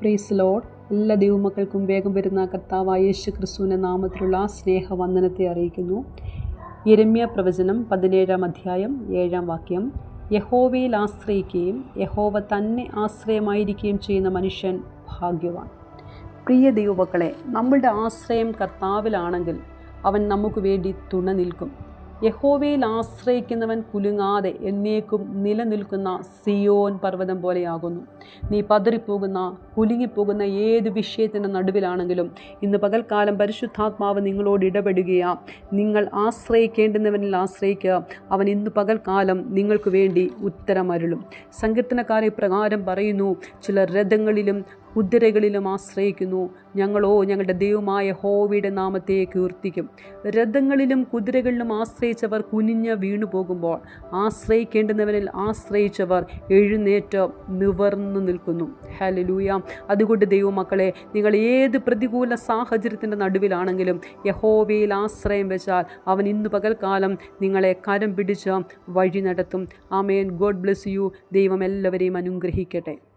Praise load എല്ലാ ദൈവമക്കൾക്കും വേഗം വരുന്ന കർത്താവായ യേശു ക്രിസ്തുവിന്റെ നാമത്തിലുള്ള സ്നേഹവന്ദനത്തെ അറിയിക്കുന്നു. യരമ്യ പ്രവചനം പതിനേഴാം അധ്യായം ഏഴാം വാക്യം. യഹോവയിൽ ആശ്രയിക്കുകയും യഹോവ തന്നെ ആശ്രയമായിരിക്കുകയും ചെയ്യുന്ന മനുഷ്യൻ ഭാഗ്യവാൻ. പ്രിയ ദൈവമക്കളെ നമ്മളുടെ ആശ്രയം കർത്താവിലാണെങ്കിൽ അവൻ നമുക്ക് വേണ്ടി തുണ നിൽക്കും. യഹോവയിൽ ആശ്രയിക്കുന്നവൻ കുലുങ്ങാതെ എന്നേക്കും നിലനിൽക്കുന്ന സിയോൻ പർവതം പോലെയാകുന്നു. നീ പതറിപ്പോകുന്ന കുലുങ്ങിപ്പോകുന്ന ഏത് വിഷയത്തിന്റെ നടുവിലാണെങ്കിലും ഇന്ന് പകൽക്കാലം പരിശുദ്ധാത്മാവ് നിങ്ങളോട് ഇടപെടുകയാ. നിങ്ങൾ ആശ്രയിക്കേണ്ടുന്നവനിൽ ആശ്രയിക്കുക. അവൻ ഇന്ന് പകൽക്കാലം നിങ്ങൾക്ക് വേണ്ടി ഉത്തരമരുളും. സങ്കീർത്തനക്കാരെ പ്രകാരം പറയുന്നു ചില രഥങ്ങളിലും കുതിരകളിലും ആശ്രയിക്കുന്നു. ഞങ്ങളോ ഞങ്ങളുടെ ദൈവമായ ഹോവിയുടെ നാമത്തെ കീർത്തിക്കും. രഥങ്ങളിലും കുതിരകളിലും ആശ്രയിച്ചവർ കുനിഞ്ഞ് വീണു പോകുമ്പോൾ ആശ്രയിക്കേണ്ടുന്നവനിൽ ആശ്രയിച്ചവർ എഴുന്നേറ്റ് നിവർന്നു നിൽക്കുന്നു. ഹലലൂയ അതുകൊണ്ട് ദൈവമക്കളെ നിങ്ങൾ ഏത് പ്രതികൂല സാഹചര്യത്തിന്റെ നടുവിലാണെങ്കിലും യഹോവയിൽ ആശ്രയം വെച്ചാൽ അവൻ ഇന്ന് പകൽക്കാലം നിങ്ങളെ കരം പിടിച്ച് വഴി നടത്തും. ആമേൻ. God bless you. ദൈവം എല്ലാവരെയും അനുഗ്രഹിക്കട്ടെ.